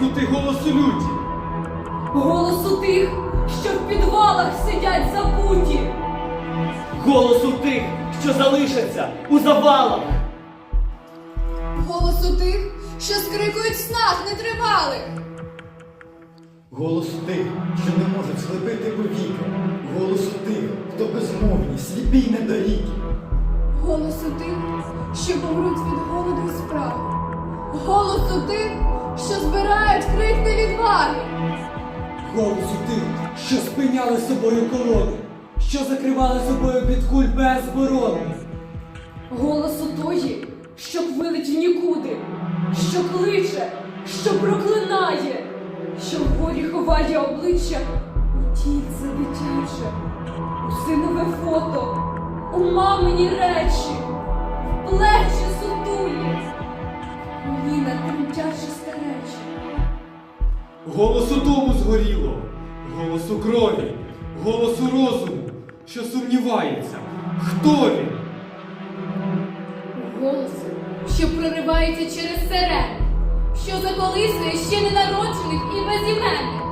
притиснути голосу люті. Голосу тих, що в підвалах сидять забуті. Голосу тих, що залишаться у завалах. Голосу тих, що скрикують в снах нетривалих. Голосу тих, що не можуть слепити повіки. Голосу тих, хто безмовні, сліпі й недоріки. Голосу тих, що помруть від голоду і спрагу. Голосу тих, що збирають крихти відваги. Голосу тих, що спиняли собою колони, що закривали собою під куль безборони. Голосу тої, що квилить в нікуди, що кличе, що проклинає, що в горі ховає обличчя у тільце дитяче, у синове фото, у мамині речі, в плечі сутулі, Голосу дому згоріло, голосу крові, голосу розуму, що сумнівається. Хто він? Голосу, що проривається через сирен, що заколисує ще ненароджених і безіменних.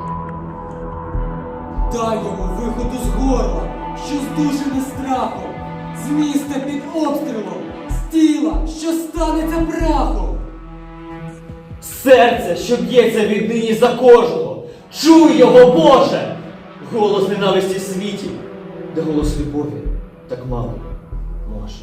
Дай йому виходу з горла, що здушене страхом, з міста під обстрілом, з тіла, що станеться прахом серце, що б'ється віднині за кожного. Чуй його, Боже! Голос ненависті в світі, де голос любові так мало може.